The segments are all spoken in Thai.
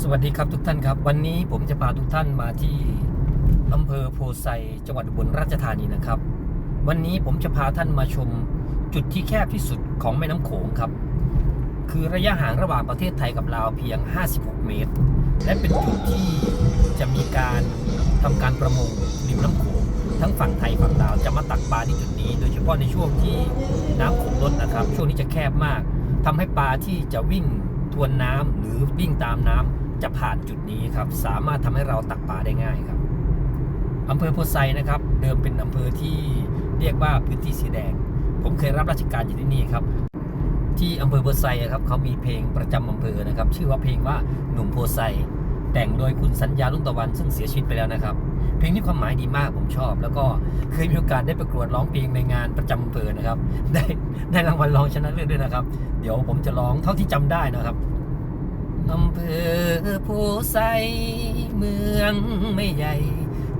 สวัสดีครับทุกท่านครับ วันนี้ผมจะพาทุกท่านมาที่อำเภอโพไซจังหวัดอุบลราชธานีนะครับ วันนี้ผมจะพาท่านมาชมจุดที่แคบที่สุดของแม่น้ำโขงครับ คือระยะห่างระหว่างประเทศไทยกับลาวเพียง 56 เมตร และเป็นจุดที่จะมีการทำการประมงริมน้ำโขงทั้งฝั่งไทยฝั่งลาวจะมาตักปลาที่จุดนี้ โดยเฉพาะในช่วงที่น้ำโขงลดนะครับ ช่วงนี้จะแคบมากทำให้ปลาที่จะวิ่งทวนน้ำหรือวิ่งตามน้ำ จะผ่านจุดนี้ครับ สามารถทำให้เราตักปลาได้ง่ายครับอำเภอโพไซนะครับ เดิมเป็นอำเภอที่เรียกว่าพื้นที่สีแดง ผมเคยรับราชการอยู่ที่นี่ครับที่อำเภอโพไซอะครับเขามีเพลงประจำอำเภอนะครับ ชื่อว่าเพลงว่าหนุ่มโพไซแต่งโดยคุณสัญญาลุ่งตะวันซึ่งเสียชีวิตไปแล้วนะครับ เพลงนี้ความหมายดีมากผมชอบ แล้วก็เคยมีโอกาสได้ประกวดร้องเพลงในงานประจำอำเภอนะครับ ได้ได้รางวัลรองชนะเลิศด้วยนะครับ เดี๋ยวผมจะร้องเท่าที่จำได้นะครับ อำเภอโพไซเมืองไม่ใหญ่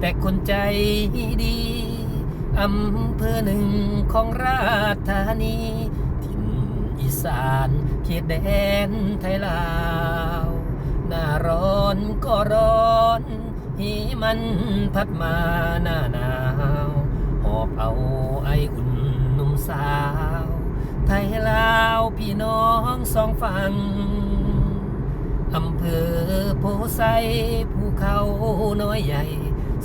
แต่คนใจดี อำเภอหนึ่งของราชธานี ถิ่นอีสานเขตแดนไทยลาว หน้าร้อนก็ร้อนหิมันพัดมาหน้าหนาวหอบเอาไออุ่นหนุ่มสาว ไทยลาวพี่น้องสองฝั่ง อำเภอโพไซภูเขาน้อยใหญ่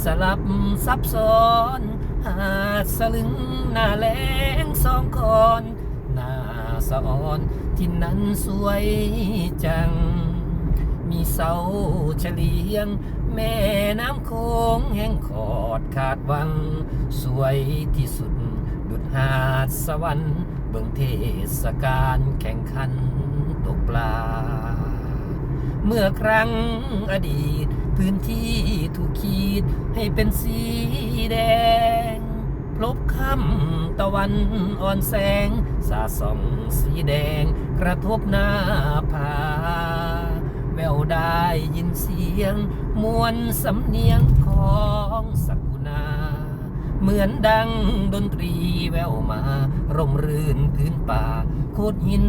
สลับซับซ้อน หาดสลึงหน้าแหลงสองคอนหน้าสะออนที่นั้นสวยจัง มีเสาเฉลียง แม่น้ำโคงแห่งขอดขาดวัง สวยที่สุด ดุดหาดสวรรค์เบิ่งเทศกาลแข่งขันตกปลา เมื่อครั้งอดีต พื้นที่ถูกขีดให้เป็นสีแดง พลบค่ำตะวันอ่อนแสง สาส่องสีแดง กระทบหน้าผาแววได้ยินเสียง มวลสำเนียงของสักุณาเหมือนดังดนตรีแววมา ร่มรื่นพื้นป่า โคดหิน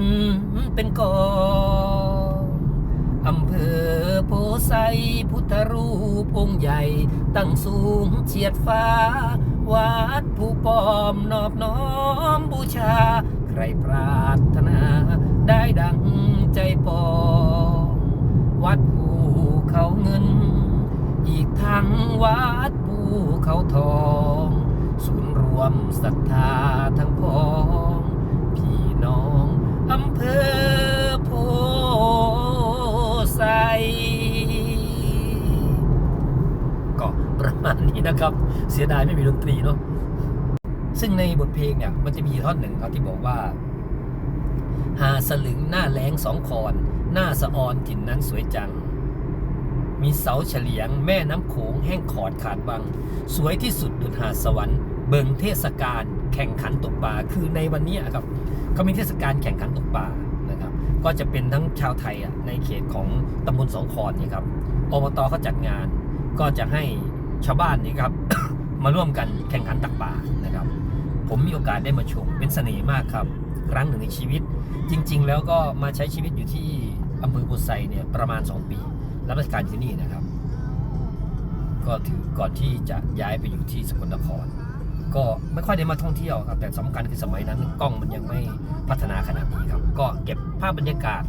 เป็นกอง อำเภอโพไซพุทธรูปองค์ใหญ่ ตั้งสูงเฉียดฟ้า วัดผู้ปอมนอบน้อมบูชา ใครปรารถนา ได้ดังใจปองวัดภูเขาเงิน อีกทั้งวัดภูเขาทอง ศูนย์รวมศรัทธาทั้งพอง นะครับ เสียดายไม่มีดนตรีเนาะซึ่งในบทเพลงเนี่ยมันจะมีท่อนหนึ่งครับที่บอกว่า หาสลึงหน้าแรงสองคอนหน้าสะออนถิ่นนั้นสวยจัง มีเสาเฉลียง แม่น้ำโขงแห้งขอดขาดวัง สวยที่สุดดุจหาสวรรค์เบิงเทศกาลแข่งขันตกปลาคือในวันนี้ครับเขามีเทศกาลแข่งขันตกปลานะครับ ก็จะเป็นทั้งชาวไทยอะในเขตของตำบลสองคอนนี่ครับอบตเขาจัดงานก็จะให้ ชาวบ้านนี่ครับ มาร่วมกันแข่งขันตักปลานะครับ ผมมีโอกาสได้มาชมเป็นเสน่ห์มากครับ ครั้งหนึ่งในชีวิต จริง ๆ แล้วก็มาใช้ชีวิตอยู่ที่อำเภอบุไซเนี่ยประมาณ 2 ปีรับราชการที่นี่นะครับ ก็ถือก่อนที่จะย้ายไปอยู่ที่สกลนคร ก็ไม่ค่อยได้มาท่องเที่ยวครับ แต่สำคัญคือสมัยนั้นกล้องมันยังไม่พัฒนาขนาดนี้ครับ ก็เก็บภาพบรรยากาศ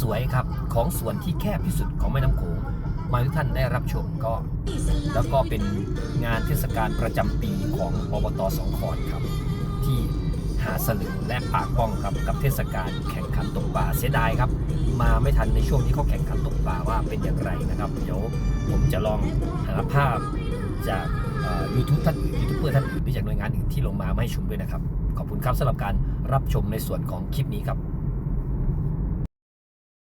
สวยๆครับของส่วนที่แคบที่สุดของแม่น้ำโขง มาทุกท่านได้รับชมก็ แล้วก็เป็นงานเทศกาลประจำปีของอบตสองคอนครับ ที่หาดสลึงและปากป้องครับกับเทศกาลแข่งขันตกปลาเสียดายครับ มาไม่ทันในช่วงที่เขาแข่งขันตกปลาว่าเป็นอย่างไรนะครับ เดี๋ยวผมจะลองหาภาพจากยูทูบท่านยูทูบเบอร์ท่านอื่นหรือจากหน่วยงานอื่นที่ลงมามาให้ชมด้วยนะครับ ขอบคุณครับสำหรับการรับชมในส่วนของคลิปนี้ครับ